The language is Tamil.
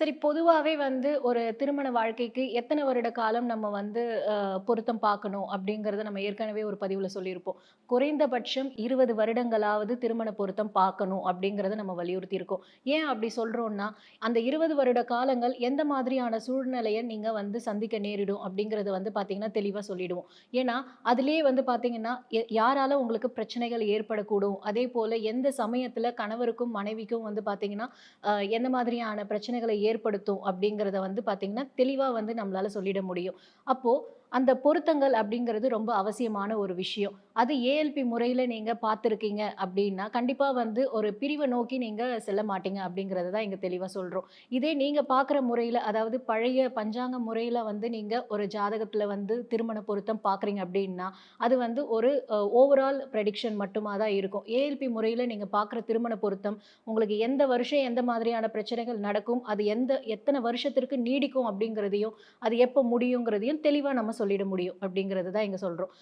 சரி பொதுவாகவே வந்து ஒரு திருமண வாழ்க்கைக்கு எத்தனை வருட காலம் நம்ம வந்து பொருத்தம் பார்க்கணும் அப்படிங்கிறத நம்ம ஏற்கனவே ஒரு பதிவில் சொல்லியிருப்போம். குறைந்தபட்சம் 20 வருடங்களாவது திருமண பொருத்தம் பார்க்கணும் அப்படிங்கிறத நம்ம வலியுறுத்தியிருக்கோம். ஏன் அப்படி சொல்கிறோம்னா அந்த 20 வருட காலங்கள் எந்த மாதிரியான சூழ்நிலையை நீங்கள் வந்து சந்திக்க நேரிடும் அப்படிங்கிறத வந்து பார்த்தீங்கன்னா, தெளிவாக சொல்லிடுவோம். ஏன்னா, அதுலேயே வந்து பார்த்தீங்கன்னா, எ யாரால உங்களுக்கு பிரச்சனைகள் ஏற்படக்கூடும். அதே போல் எந்த சமயத்தில் கணவருக்கும், மனைவிக்கும் வந்து பார்த்தீங்கன்னா, எந்த மாதிரியான பிரச்சனைகளை ஏற்படுத்தும் அப்படிங்கிறத வந்து பார்த்தீங்கன்னா, தெளிவாக வந்து நம்மளால சொல்லிட முடியும். அப்போ அந்த பொருத்தங்கள் அப்படிங்கிறது ரொம்ப அவசியமான ஒரு விஷயம். அது ஏஎல்பி முறையில் நீங்கள் பார்த்துருக்கீங்க அப்படின்னா, கண்டிப்பாக வந்து ஒரு பிரிவை நோக்கி நீங்கள் செல்ல மாட்டீங்க அப்படிங்கிறத தான் இங்கே தெளிவாக சொல்கிறோம் இதே நீங்க பார்க்குற முறையில் அதாவது பழைய பஞ்சாங்க முறையில் வந்து நீங்கள் ஒரு ஜாதகத்தில் வந்து திருமண பொருத்தம் பார்க்குறீங்க அப்படின்னா, அது வந்து ஒரு ஓவரால் ப்ரெடிக்ஷன் மட்டுமா தான் இருக்கும். ஏஎல்பி முறையில் நீங்கள் பார்க்குற திருமண பொருத்தம் உங்களுக்கு எந்த வருஷம் எந்த மாதிரியான பிரச்சனைகள் நடக்கும், அது எந்த எத்தனை வருஷத்திற்கு நீடிக்கும் அப்படிங்கிறதையும், அது எப்போ முடியுங்கிறதையும் தெளிவாக நம்ம சொல்லிட முடியும் அப்படிங்கிறது தான் இங்கே சொல்கிறோம்